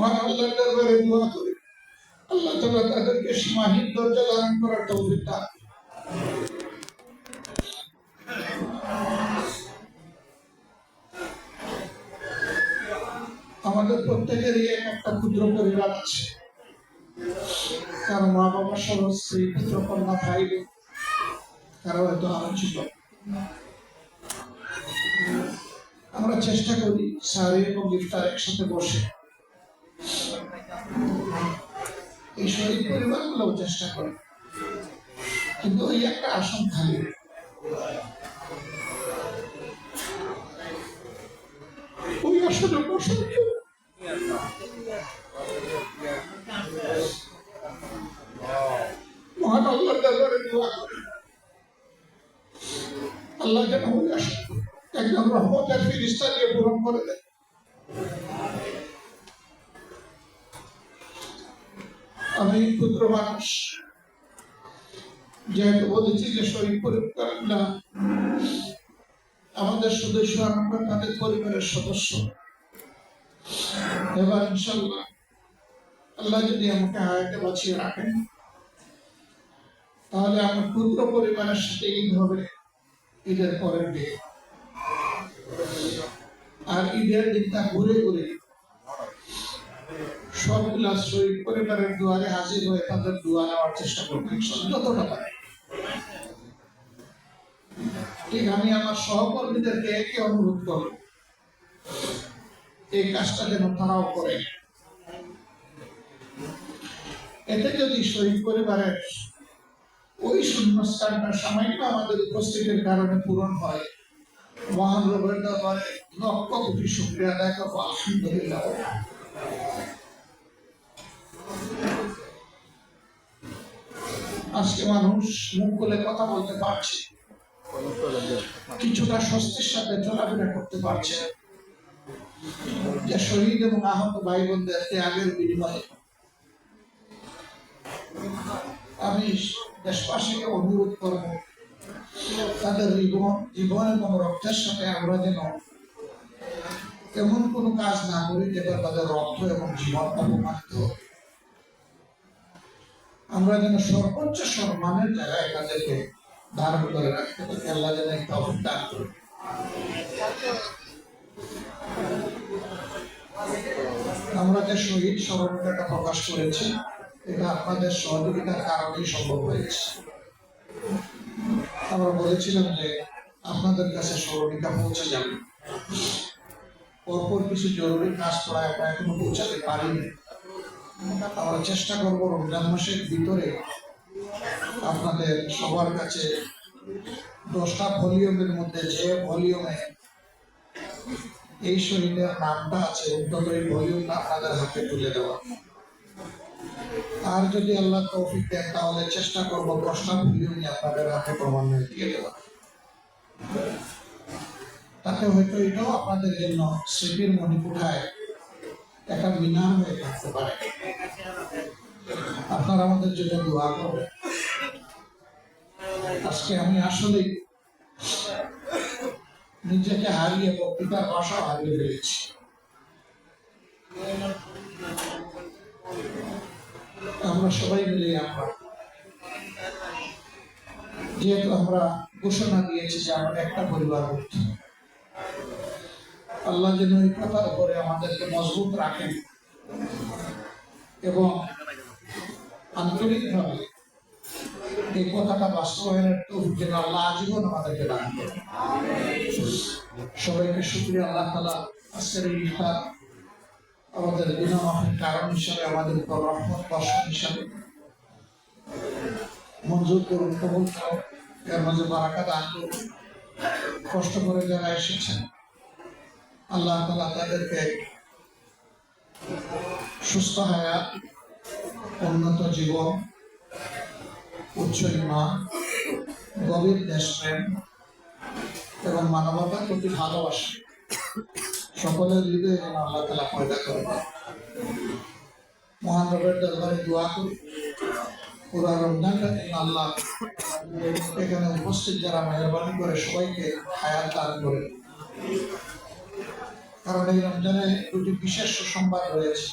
মহান দোয়া আল্লাহ তাআলা তাদেরকে সীমাহীন দরজা দান করার তৌফিক দান আমাদের প্রত্যেকেরই এক একটা ক্ষুদ্র পরিবার আছে। কারও মা বাবা সহ স্ত্রী পুত্র কন্যা ভাই কারও হয়তো ছিল। আমরা চেষ্টা করি সারি এবং ইফতার একসাথে বসে। এই শরীর পরিবারগুলোও চেষ্টা করে। কিন্তু ওই একটা আসন খালি ওই মহান করি। আল্লাহ যেন ওই আসন একদম রহমতের ফিরিস্তা দিয়ে পূরণ করে দেয়। আমি ক্ষুদ্র মানুষ। যেহেতু বলেছি যে শরীর পরিবারটা আমাদের সদস্য আমরা তাদের পরিবারের সদস্য। এবার ইনশাল্লাহ আল্লাহ যদি আমাকে হায়াতে বাঁচিয়ে রাখেন, তাহলে আমার ক্ষুদ্র পরিবারের সাথে ঈদ হবে, ঈদের পরের দিন। আর ঈদের দিনটা ঘুরে ঘুরে সবগুলা শহীদ পরিবারের দুয়ারে হাজির হয়ে তাদের দোয়া নেওয়ার চেষ্টা করব ইনশাল্লাহ, যতটা পারে। ঠিক আমি আমার সহকর্মীদেরকে একে অনুরোধ করব। এই কাজটা যেন তারাও করে। এতে যদি শহীদ পরিবারের ওই শূন্যস্থানটা সামান্য আমাদের উপস্থিতির কারণে পূরণ হয় মহান রবের দরবারে লক্ষ কোটি শুক্রিয়া আদায় করব। আলহামদুলিল্লাহ। আজকে মানুষ মুখ খুলে কথা বলতে পারছে। কিছুটা স্বস্তির সাথে চলাফেরা করতে পারছে। যে শহীদ এবং আহত ভাই বোনদের ত্যাগের বিনিময়ে। আমি দেশবাসীকে অনুরোধ করব, তাদের জীবন জীবন এবং রক্তের সাথে আমরা যেন এমন কোনো কাজ না করি যেটা তাদের রক্ত এবং জীবন অপমানিত। আমরা যেন সর্বোচ্চ সম্মানের জায়গায় তাদেরকে ধারণ করে রাখতে পারি। আল্লাহ যেন একটা করে আমরা যে শহীদ স্মরণিকাটা প্রকাশ করেছি, এটা আপনাদের সহযোগিতার কারণেই সম্ভব হয়েছে। আমরা বলেছিলাম যে আপনাদের কাছে স্মরণিকা পৌঁছে যাবে। পরপর কিছু জরুরি কাজ করা আমরা এখনও পৌঁছাতে পারিনি। আমরা চেষ্টা করব রমজান মাসের ভিতরে আপনাদের সবার কাছে দশটা ভলিউমের মধ্যে যে ভলিউমে এই শহীদের নামটা আছে, অন্তত এই ভলিউমটা আপনাদের হাতে তুলে দেওয়া। আর যদি আল্লাহ তৌফিক দেন, তাহলে চেষ্টা করব দশটা ভলিউমই আপনাদের হাতে ক্রমান্বয়ে দিয়ে দেওয়া। তাতে হয়তো এটাও আপনাদের জন্য স্মৃতির মনে মণিপুঠায় একটা মিনার হয়ে থাকতে পারে। আপনারা আমাদের জন্য দোয়া করবেন। আজকে আমি আসলে নিজেকে হারিয়ে বক্তৃতার ভাষা হারিয়ে ফেলেছি। আমরা সবাই মিলে আমরা যেহেতু আমরা ঘোষণা দিয়েছি যে আমরা একটা পরিবার আল্লাহ যেন এই কথার উপরে আমাদেরকে মজবুত রাখেন। এবং আন্তরিকভাবে এই কথাটা বাস্তবায়নের তৌফিক যেন আল্লাহ আজীবন আমাদেরকে দান করে সবাইকে শুক্রিয়া, আল্লাহ তালা আজকের এই ইফতার আমাদের বিনা মাফের কারণ হিসাবে আমাদের রহমত বর্ষণ হিসাবে মঞ্জুর করুন, কবুল করুন, এর মাঝে বারাকা দান করুন। কষ্ট করে যারা এসেছেন, আল্লাহ তালা তাদেরকে সুস্থ হায়াত উন্নত জীবন উচ্চ ইমান গভীর দেশপ্রেম এবং মানবতার প্রতি ভালোবাসা। সকলের হৃদয়ে যেন আল্লাহ তালা পয়দা করে দেন। মহান রবের দরবারে দোয়া করি। পুরা রমজানটা আল্লাহ এখানে উপস্থিত যারা মেহরবানি করে সবাইকে হায়াত দান করে। কারণ এই রমজানে দুটি বিশেষ সুসংবাদ রয়েছে।